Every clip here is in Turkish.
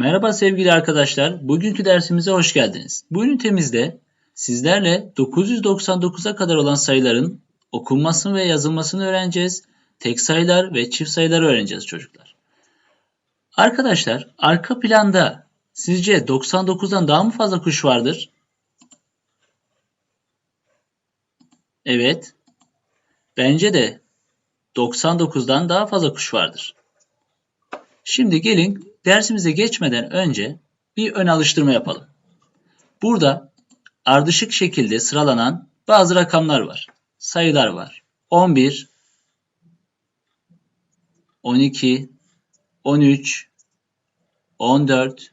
Merhaba sevgili arkadaşlar. Bugünkü dersimize hoş geldiniz. Bu ünitemizde sizlerle 999'a kadar olan sayıların okunmasını ve yazılmasını öğreneceğiz. Tek sayılar ve çift sayıları öğreneceğiz çocuklar. Arkadaşlar arka planda sizce 99'dan daha mı fazla kuş vardır? Evet. Bence de 99'dan daha fazla kuş vardır. Şimdi gelin dersimize geçmeden önce bir ön alıştırma yapalım. Burada ardışık şekilde sıralanan bazı rakamlar var. Sayılar var. 11, 12, 13, 14,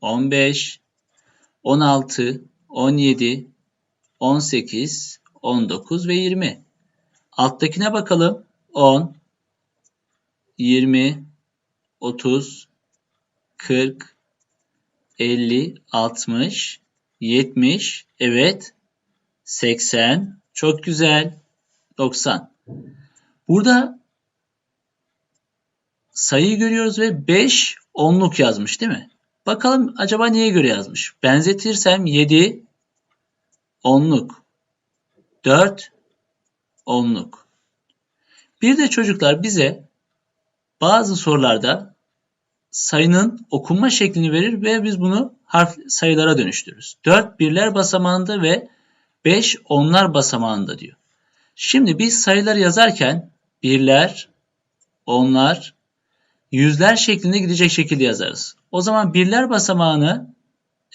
15, 16, 17, 18, 19 ve 20. Alttakine bakalım. 10, 20, 30, 40, 50, 60, 70, evet, 80, çok güzel, 90. Burada sayıyı görüyoruz ve 5 onluk yazmış değil mi? Bakalım acaba niye göre yazmış? Benzetirsem 7 onluk, 4 onluk. Bir de çocuklar bize bazı sorularda sayının okunma şeklini verir ve biz bunu harf sayılara dönüştürürüz. 4 birler basamağında ve 5 onlar basamağında diyor. Şimdi biz sayıları yazarken birler, onlar, yüzler şeklinde gidecek şekilde yazarız. O zaman birler basamağını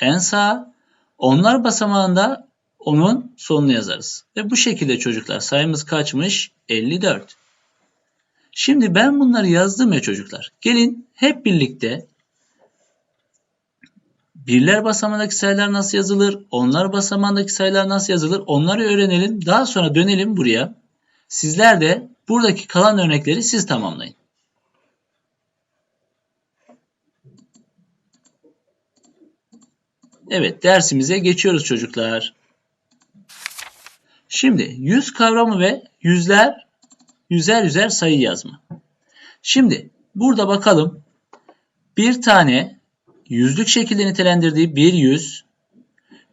en sağ, onlar basamağında onun sonunu yazarız. Ve bu şekilde çocuklar sayımız kaçmış? 54. Şimdi ben bunları yazdım ya çocuklar. Gelin hep birlikte birler basamağındaki sayılar nasıl yazılır? Onlar basamağındaki sayılar nasıl yazılır? Onları öğrenelim. Daha sonra dönelim buraya. Sizler de buradaki kalan örnekleri siz tamamlayın. Evet dersimize geçiyoruz çocuklar. Şimdi yüz kavramı ve yüzler, yüzer yüzer sayı yazma. Şimdi burada bakalım bir tane yüzlük şekilde nitelendirdiği bir yüz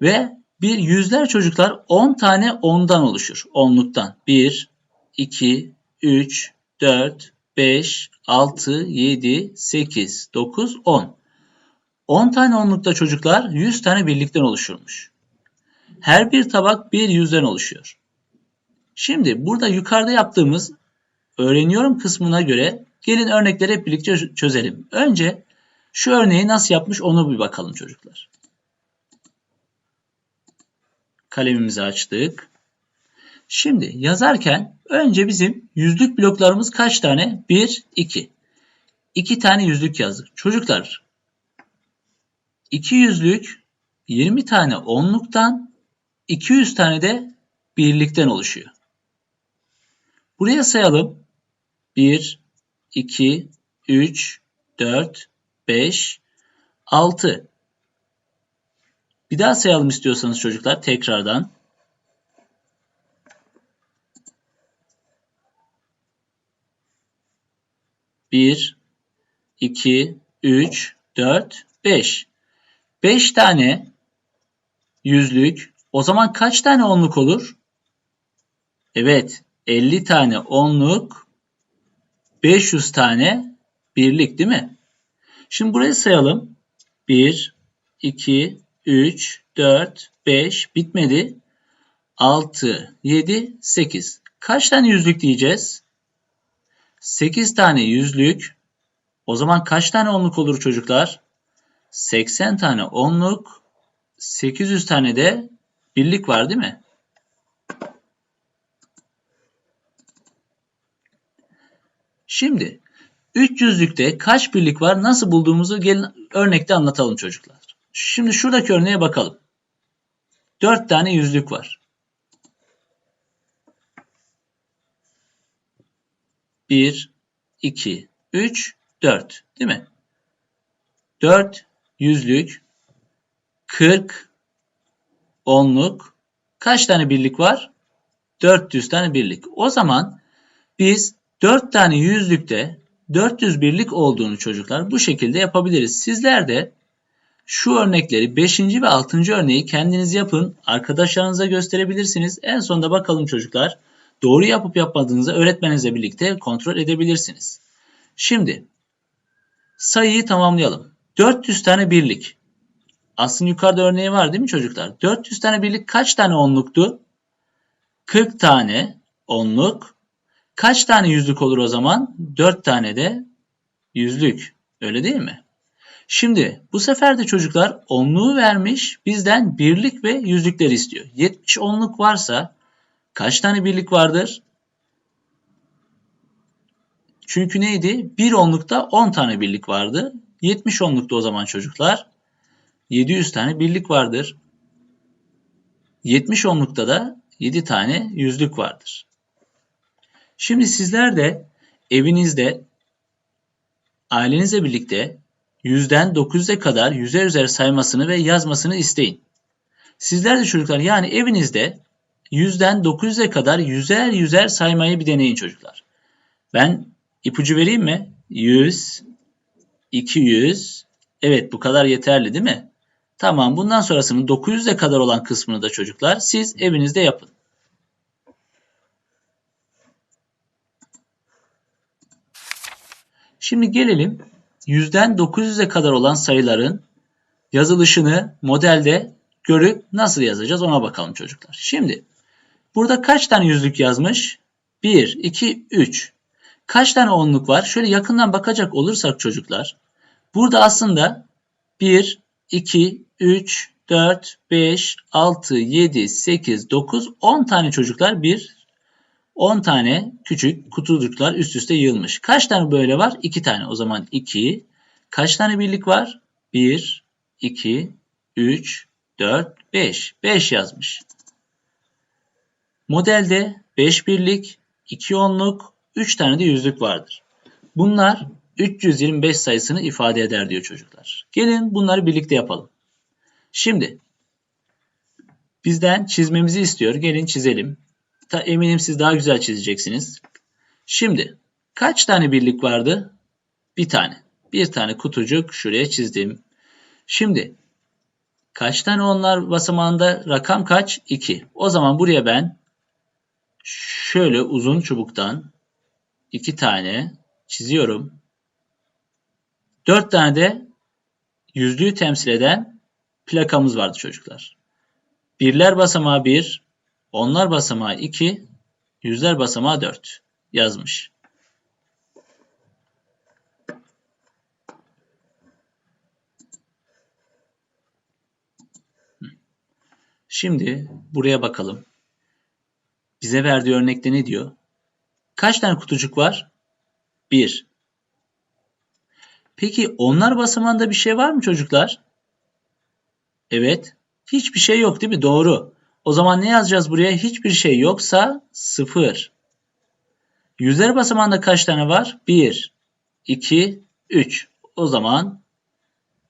ve bir yüzler çocuklar 10 tane ondan oluşur. Onluktan. 1, 2, 3, 4, 5, 6, 7, 8, 9, 10. 10 tane onlukta çocuklar 100 tane birlikten oluşurmuş. Her bir tabak bir yüzden oluşuyor. Şimdi burada yukarıda yaptığımız öğreniyorum kısmına göre gelin örnekleri hep birlikte çözelim. Önce şu örneği nasıl yapmış onu bir bakalım çocuklar. Kalemimizi açtık. Şimdi yazarken önce bizim yüzlük bloklarımız kaç tane? 1, 2. 2 tane yüzlük yazdık. Çocuklar 2 yüzlük 20 tane onluktan 200 tane de birlikten oluşuyor. Buraya sayalım. 1, 2, 3, 4, 5, 6. Bir daha sayalım istiyorsanız çocuklar tekrardan. Bir, iki, üç, dört, beş. Beş tane yüzlük. O zaman kaç tane onluk olur? Evet, 50 tane onluk, 500 tane birlik değil mi? Şimdi burayı sayalım. 1, 2, 3, 4, 5 bitmedi. 6, 7, 8. Kaç tane yüzlük diyeceğiz? 8 tane yüzlük. O zaman kaç tane onluk olur çocuklar? 80 tane onluk, 800 tane de birlik var değil mi? Şimdi 300'lükte kaç birlik var nasıl bulduğumuzu gelin örnekte anlatalım çocuklar. Şimdi şuradaki örneğe bakalım. 4 tane yüzlük var. 1, 2, 3, 4 değil mi? 4 yüzlük, 40 onluk, kaç tane birlik var? 400 tane birlik. O zaman biz 4 tane yüzlükte 400 birlik olduğunu çocuklar bu şekilde yapabiliriz. Sizler de şu örnekleri 5. ve 6. örneği kendiniz yapın. Arkadaşlarınıza gösterebilirsiniz. En sonunda bakalım çocuklar. Doğru yapıp yapmadığınızı öğretmeninizle birlikte kontrol edebilirsiniz. Şimdi sayıyı tamamlayalım. 400 tane birlik. Aslında yukarıda örneği var değil mi çocuklar? 400 tane birlik kaç tane onluktu? 40 tane onluk. Kaç tane yüzlük olur o zaman? 4 tane de yüzlük. Öyle değil mi? Şimdi bu sefer de çocuklar onluğu vermiş bizden birlik ve yüzlükleri istiyor. 70 onluk varsa kaç tane birlik vardır? Çünkü neydi? 1 onlukta 10 tane birlik vardı. 70 onlukta o zaman çocuklar 700 tane birlik vardır. 70 onlukta da 7 tane yüzlük vardır. Şimdi sizler de evinizde ailenizle birlikte yüzden 900'e kadar yüzer yüzer saymasını ve yazmasını isteyin. Sizler de çocuklar yani evinizde yüzden 900'e kadar yüzer yüzer saymayı bir deneyin çocuklar. Ben ipucu vereyim mi? 100, 200, evet bu kadar yeterli değil mi? Tamam bundan sonrasının 900'e kadar olan kısmını da çocuklar siz evinizde yapın. Şimdi gelelim yüzden 900'e kadar olan sayıların yazılışını modelde görüp nasıl yazacağız ona bakalım çocuklar. Şimdi burada kaç tane yüzlük yazmış? 1, 2, 3. Kaç tane onluk var? Şöyle yakından bakacak olursak çocuklar. Burada aslında 1, 2, 3, 4, 5, 6, 7, 8, 9, 10 tane çocuklar bir 10 tane küçük kutucuklar üst üste yığılmış. Kaç tane böyle var? 2 tane. O zaman 2. Kaç tane birlik var? 1, 2, 3, 4, 5. 5 yazmış. Modelde 5 birlik, 2 onluk, 3 tane de yüzlük vardır. Bunlar 325 sayısını ifade eder diyor çocuklar. Gelin bunları birlikte yapalım. Şimdi bizden çizmemizi istiyor. Gelin çizelim. Eminim siz daha güzel çizeceksiniz. Şimdi kaç tane birlik vardı? Bir tane. Bir tane kutucuk şuraya çizdim. Şimdi kaç tane onlar basamağında rakam kaç? 2. O zaman buraya ben şöyle uzun çubuktan iki tane çiziyorum. Dört tane de yüzlüğü temsil eden plakamız vardı çocuklar. Birler basamağı 1, onlar basamağı 2, yüzler basamağı 4 yazmış. Şimdi buraya bakalım. Bize verdiği örnekte ne diyor? Kaç tane kutucuk var? 1. Peki onlar basamağında bir şey var mı çocuklar? Evet. Hiçbir şey yok değil mi? Doğru. O zaman ne yazacağız buraya? Hiçbir şey yoksa 0. Yüzler basamağında kaç tane var? 1, 2, 3. O zaman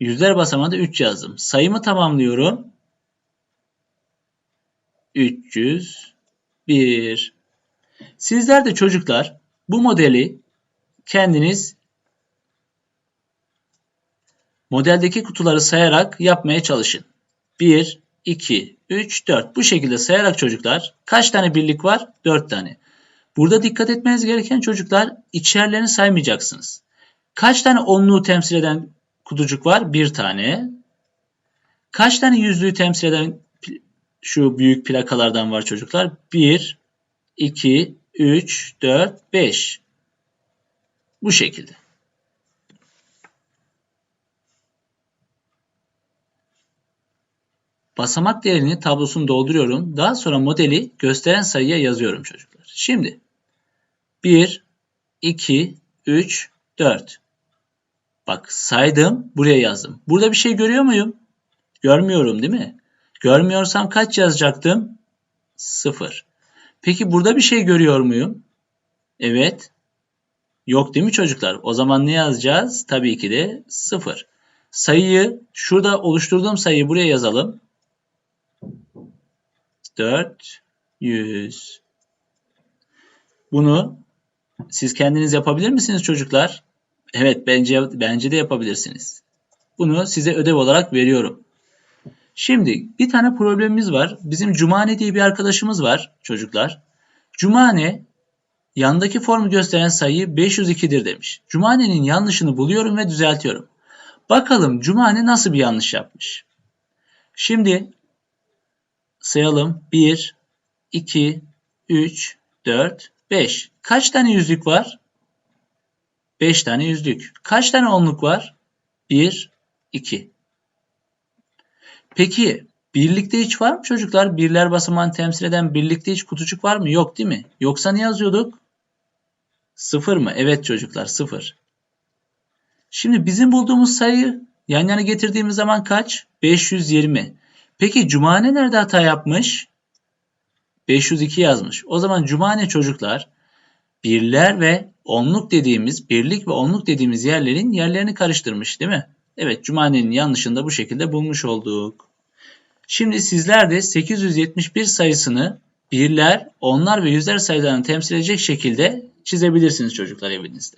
yüzler basamağında 3 yazdım. Sayımı tamamlıyorum. 301. Sizler de çocuklar bu modeli kendiniz modeldeki kutuları sayarak yapmaya çalışın. 1, 2, 3, 4. Bu şekilde sayarak çocuklar kaç tane birlik var? 4 tane. Burada dikkat etmeniz gereken çocuklar içerlerini saymayacaksınız. Kaç tane onluğu temsil eden kutucuk var? Bir tane. Kaç tane yüzlüğü temsil eden şu büyük plakalardan var çocuklar? 1, 2, 3, 4, 5. Bu şekilde. Basamak değerini tablosunu dolduruyorum. Daha sonra modeli gösteren sayıya yazıyorum çocuklar. Şimdi 1, 2, 3, 4. Bak saydım buraya yazdım. Burada bir şey görüyor muyum? Görmüyorum değil mi? Görmüyorsam kaç yazacaktım? 0. Peki burada bir şey görüyor muyum? Evet. Yok değil mi çocuklar? O zaman ne yazacağız? Tabii ki de 0. Sayıyı şurada oluşturduğum sayıyı buraya yazalım. 400. Bunu Siz kendiniz yapabilir misiniz çocuklar? Evet bence bence de yapabilirsiniz. Bunu size ödev olarak veriyorum. Şimdi bir tane problemimiz var. Bizim Cumane diye bir arkadaşımız var çocuklar. Cumane yandaki formu gösteren sayı 502'dir demiş. Cumane'nin yanlışını buluyorum ve düzeltiyorum. Bakalım Cumane nasıl bir yanlış yapmış? Şimdi sayalım. 1, 2, 3, 4, 5. Kaç tane yüzlük var? 5 tane yüzlük. Kaç tane onluk var? 1, 2. Peki birlikte hiç var mı çocuklar? Birler basamağını temsil eden birlikte hiç kutucuk var mı? Yok değil mi? Yoksa ne yazıyorduk? Sıfır mı? Evet çocuklar sıfır. Şimdi bizim bulduğumuz sayı yan yana getirdiğimiz zaman kaç? 520. Peki Cumane nerede hata yapmış? 502 yazmış. O zaman Cumane çocuklar birler ve onluk dediğimiz, birlik ve onluk dediğimiz yerlerin yerlerini karıştırmış değil mi? Evet Cumane'nin yanlışını da bu şekilde bulmuş olduk. Şimdi sizler de 871 sayısını birler, onlar ve yüzler sayılarını temsil edecek şekilde çizebilirsiniz çocuklar evinizde.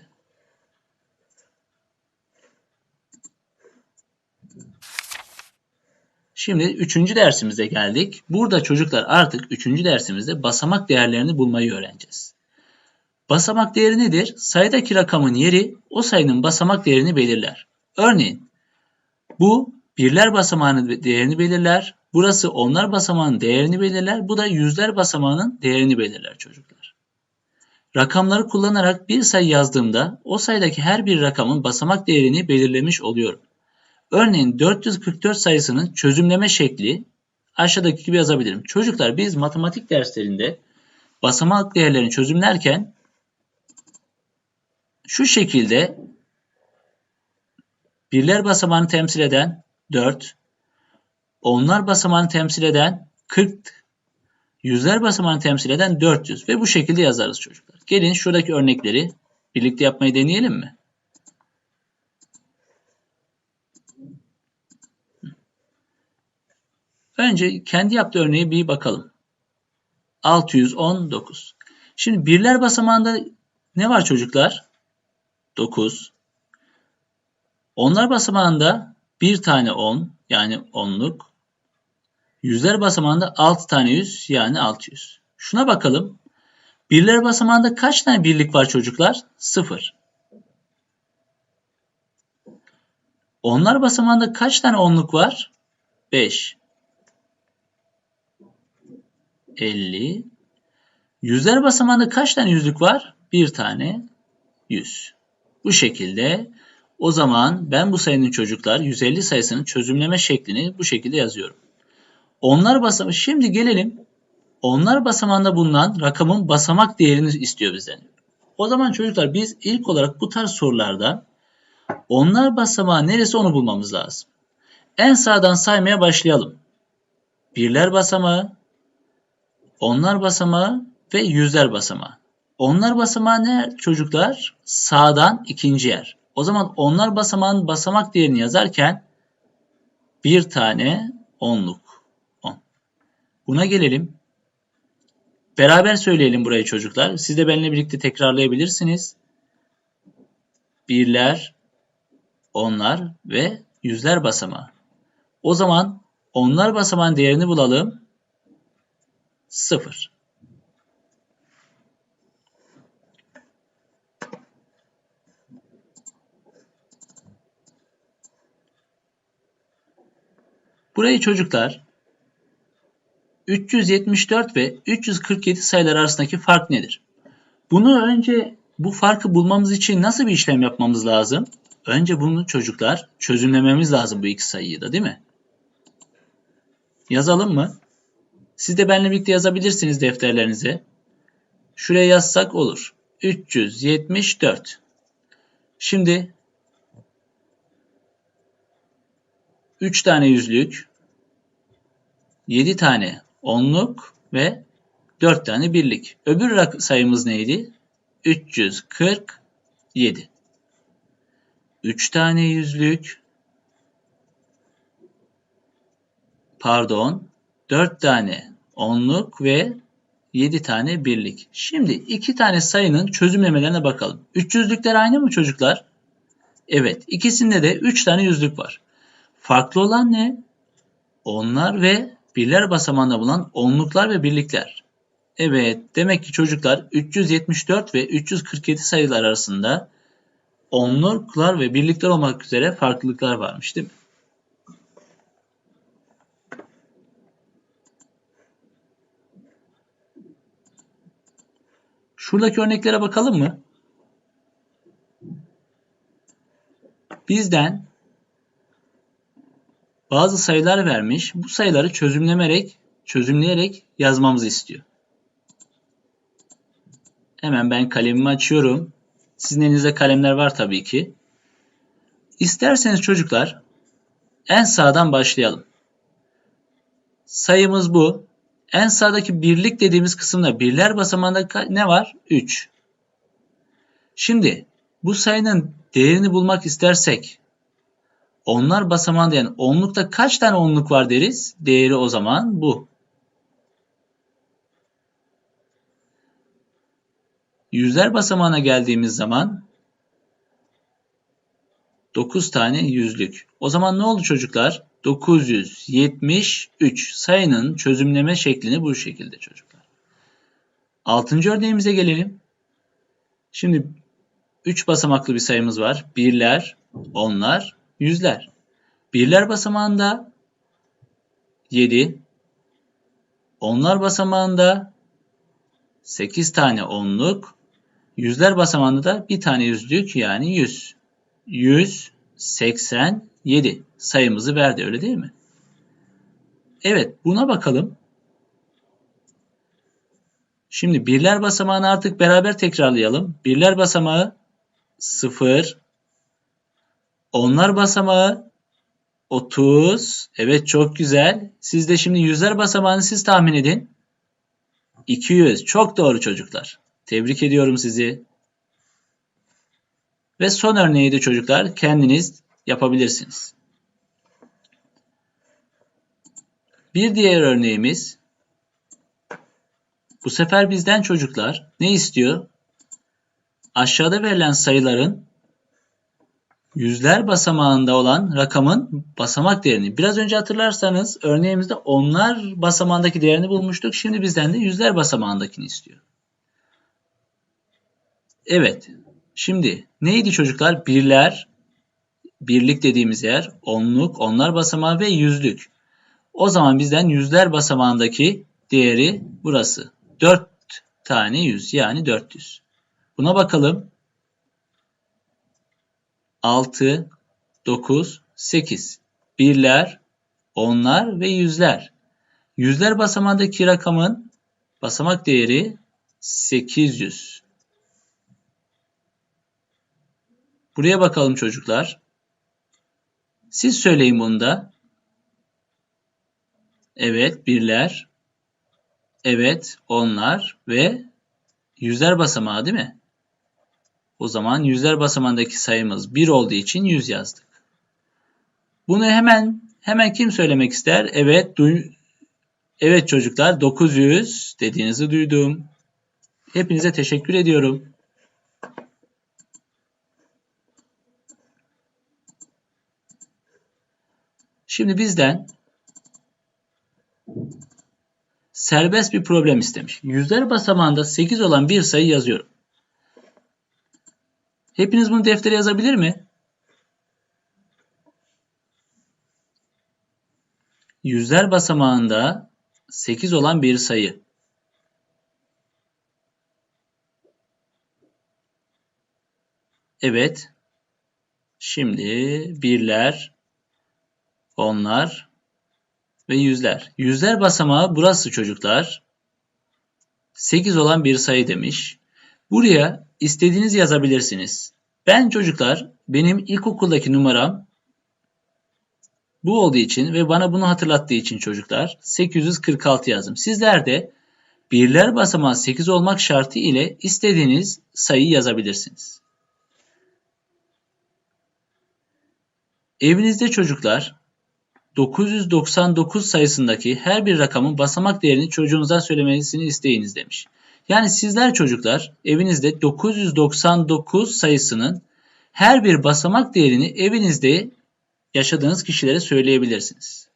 Şimdi üçüncü dersimize geldik. Burada çocuklar artık üçüncü dersimizde basamak değerlerini bulmayı öğreneceğiz. Basamak değeri nedir? Sayıdaki rakamın yeri o sayının basamak değerini belirler. Örneğin bu birler basamağının değerini belirler. Burası onlar basamağının değerini belirler. Bu da yüzler basamağının değerini belirler çocuklar. Rakamları kullanarak bir sayı yazdığımda o sayıdaki her bir rakamın basamak değerini belirlemiş oluyorum. Örneğin 444 sayısının çözümleme şekli aşağıdaki gibi yazabilirim. Çocuklar biz matematik derslerinde basamak değerlerini çözümlerken şu şekilde birler basamağını temsil eden 4, onlar basamağını temsil eden 40, yüzler basamağını temsil eden 400 ve bu şekilde yazarız çocuklar. Gelin şuradaki örnekleri birlikte yapmayı deneyelim mi? Önce kendi yaptığı örneği bir bakalım. 619. Şimdi birler basamağında ne var çocuklar? 9. Onlar basamağında bir tane 10 yani onluk. Yüzler basamağında 6 tane 100 yani 600. Şuna bakalım. Birler basamağında kaç tane birlik var çocuklar? 0. Onlar basamağında kaç tane onluk var? 5. 50. Yüzler basamağında kaç tane yüzlük var? Bir tane 100. Bu şekilde o zaman ben bu sayının çocuklar 150 sayısının çözümleme şeklini bu şekilde yazıyorum. Onlar basamağı şimdi gelelim. Onlar basamağında bulunan rakamın basamak değerini istiyor bizden. O zaman çocuklar biz ilk olarak bu tarz sorularda onlar basamağı neresi onu bulmamız lazım. En sağdan saymaya başlayalım. Birler basamağı, onlar basamağı ve yüzler basamağı. Onlar basamağı ne çocuklar? Sağdan ikinci yer. O zaman onlar basamağın basamak değerini yazarken bir tane onluk. On. Buna gelelim. Beraber söyleyelim burayı çocuklar. Siz de benimle birlikte tekrarlayabilirsiniz. Birler, onlar ve yüzler basamağı. O zaman onlar basamağın değerini bulalım. 0. Burayı çocuklar 374 ve 347 sayılar arasındaki fark nedir? Bunu önce bu farkı bulmamız için nasıl bir işlem yapmamız lazım? Önce bunu çocuklar çözümlememiz lazım bu iki sayıyı da değil mi? Yazalım mı? Siz de benimle birlikte yazabilirsiniz defterlerinize. Şuraya yazsak olur. 374. Şimdi 3 tane yüzlük, 7 tane onluk ve 4 tane birlik. Öbür sayımız neydi? 347. 3 tane yüzlük, pardon, 4 tane onluk ve 7 tane birlik. Şimdi iki tane sayının çözümlemelerine bakalım. 300'lükler aynı mı çocuklar? Evet. ikisinde de 3 tane yüzlük var. Farklı olan ne? Onlar ve birler basamağında bulunan onluklar ve birlikler. Evet. Demek ki çocuklar 374 ve 347 sayılar arasında onluklar ve birlikler olmak üzere farklılıklar varmış değil mi? Şuradaki örneklere bakalım mı? Bizden bazı sayılar vermiş. Bu sayıları çözümlemerek, çözümleyerek yazmamızı istiyor. Hemen ben kalemimi açıyorum. Sizin elinizde kalemler var tabii ki. İsterseniz çocuklar en sağdan başlayalım. Sayımız bu. En sağdaki birlik dediğimiz kısımda birler basamağında ne var? 3. Şimdi bu sayının değerini bulmak istersek onlar basamağında yani onlukta kaç tane onluk var deriz? Değeri o zaman bu. Yüzler basamağına geldiğimiz zaman 9 tane yüzlük. O zaman ne oldu çocuklar? 973 sayının çözümleme şeklini bu şekilde çocuklar. Altıncı örneğimize gelelim. Şimdi 3 basamaklı bir sayımız var. Birler, onlar, yüzler. Birler basamağında 7, onlar basamağında 8 tane onluk, yüzler basamağında da bir tane yüzlük yani 100. 187 sayımızı verdi öyle değil mi? Evet buna bakalım. Şimdi birler basamağını artık beraber tekrarlayalım. Birler basamağı 0. Onlar basamağı 30. Evet çok güzel. Siz de şimdi yüzler basamağını siz tahmin edin. 200. Çok doğru çocuklar. Tebrik ediyorum sizi. Ve son örneği de çocuklar kendiniz yapabilirsiniz. Bir diğer örneğimiz bu sefer bizden çocuklar ne istiyor? Aşağıda verilen sayıların yüzler basamağında olan rakamın basamak değerini. Biraz önce hatırlarsanız örneğimizde onlar basamağındaki değerini bulmuştuk. Şimdi bizden de yüzler basamağındakini istiyor. Evet. Şimdi neydi çocuklar? Birler, birlik dediğimiz yer, onluk, onlar basamağı ve yüzlük. O zaman bizden yüzler basamağındaki değeri burası. 4 tane yüz yani 400. Buna bakalım. 6, 9, 8. Birler, onlar ve yüzler. Yüzler basamağındaki rakamın basamak değeri 800. Buraya bakalım çocuklar. Siz söyleyin bunu da. Evet, birler. Evet, onlar ve yüzler basamağı değil mi? O zaman yüzler basamağındaki sayımız 1 olduğu için 100 yazdık. Bunu hemen hemen kim söylemek ister? Evet, duy Evet çocuklar 900 dediğinizi duydum. Hepinize teşekkür ediyorum. Şimdi bizden serbest bir problem istemiş. Yüzler basamağında 8 olan bir sayı yazıyorum. Hepiniz bunu deftere yazabilir mi? Yüzler basamağında 8 olan bir sayı. Evet. Şimdi birler, onlar ve yüzler. Yüzler basamağı burası çocuklar. 8 olan bir sayı demiş. Buraya istediğiniz yazabilirsiniz. Ben çocuklar benim ilkokuldaki numaram bu olduğu için ve bana bunu hatırlattığı için çocuklar 846 yazdım. Sizler de birler basamağı 8 olmak şartı ile istediğiniz sayıyı yazabilirsiniz. Evinizde çocuklar 999 sayısındaki her bir rakamın basamak değerini çocuğunuzdan söylemesini isteyiniz demiş. Yani sizler çocuklar evinizde 999 sayısının her bir basamak değerini evinizde yaşadığınız kişilere söyleyebilirsiniz.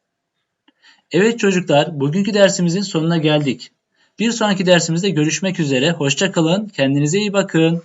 Evet çocuklar, bugünkü dersimizin sonuna geldik. Bir sonraki dersimizde görüşmek üzere. Hoşça kalın, kendinize iyi bakın.